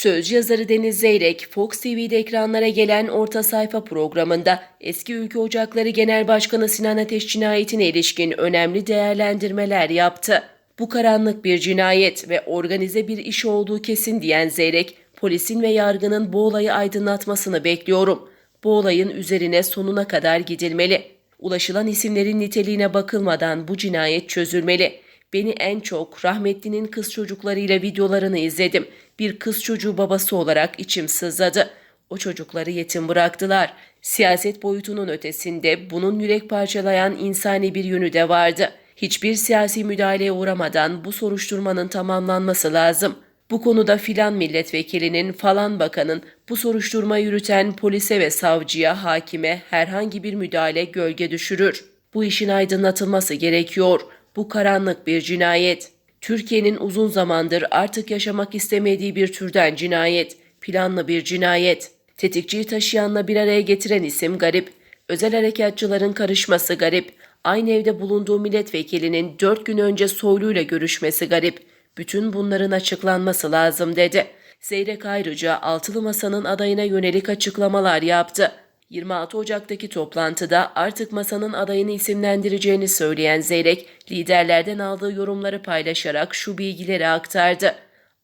Söz yazarı Deniz Zeyrek, Fox TV'de ekranlara gelen Orta Sayfa programında eski Ülke Ocakları Genel Başkanı Sinan Ateş cinayetine ilişkin önemli değerlendirmeler yaptı. Bu karanlık bir cinayet ve organize bir iş olduğu kesin diyen Zeyrek, polisin ve yargının bu olayı aydınlatmasını bekliyorum. Bu olayın üzerine sonuna kadar gidilmeli. Ulaşılan isimlerin niteliğine bakılmadan bu cinayet çözülmeli. Beni en çok rahmetlinin kız çocuklarıyla videolarını izledim. Bir kız çocuğu babası olarak içim sızladı. O çocukları yetim bıraktılar. Siyaset boyutunun ötesinde bunun yürek parçalayan insani bir yönü de vardı. Hiçbir siyasi müdahaleye uğramadan bu soruşturmanın tamamlanması lazım. Bu konuda filan milletvekilinin falan bakanın bu soruşturma yürüten polise ve savcıya, hakime herhangi bir müdahale gölge düşürür. Bu işin aydınlatılması gerekiyor. Bu karanlık bir cinayet. Türkiye'nin uzun zamandır artık yaşamak istemediği bir türden cinayet. Planlı bir cinayet. Tetikçiyi taşıyanla bir araya getiren isim garip. Özel harekatçıların karışması garip. Aynı evde bulunduğu milletvekilinin dört gün önce Soylu'yla görüşmesi garip. Bütün bunların açıklanması lazım dedi. Zeyrek ayrıca Altılı Masa'nın adayına yönelik açıklamalar yaptı. 26 Ocak'taki toplantıda artık masanın adayını isimlendireceğini söyleyen Zeyrek, liderlerden aldığı yorumları paylaşarak şu bilgileri aktardı.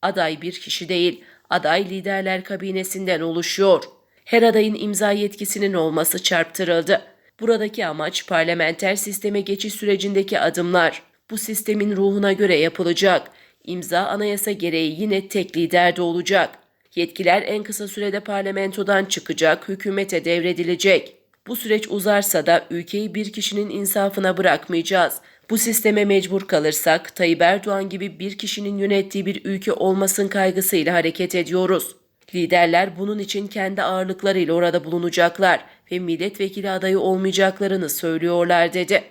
Aday bir kişi değil, aday liderler kabinesinden oluşuyor. Her adayın imza yetkisinin olması çarptırıldı. Buradaki amaç parlamenter sisteme geçiş sürecindeki adımlar. Bu sistemin ruhuna göre yapılacak. İmza anayasa gereği yine tek liderde olacak. Yetkiler en kısa sürede parlamentodan çıkacak, hükümete devredilecek. Bu süreç uzarsa da ülkeyi bir kişinin insafına bırakmayacağız. Bu sisteme mecbur kalırsak Tayyip Erdoğan gibi bir kişinin yönettiği bir ülke olmasın kaygısıyla hareket ediyoruz. Liderler bunun için kendi ağırlıklarıyla orada bulunacaklar ve milletvekili adayı olmayacaklarını söylüyorlar dedi.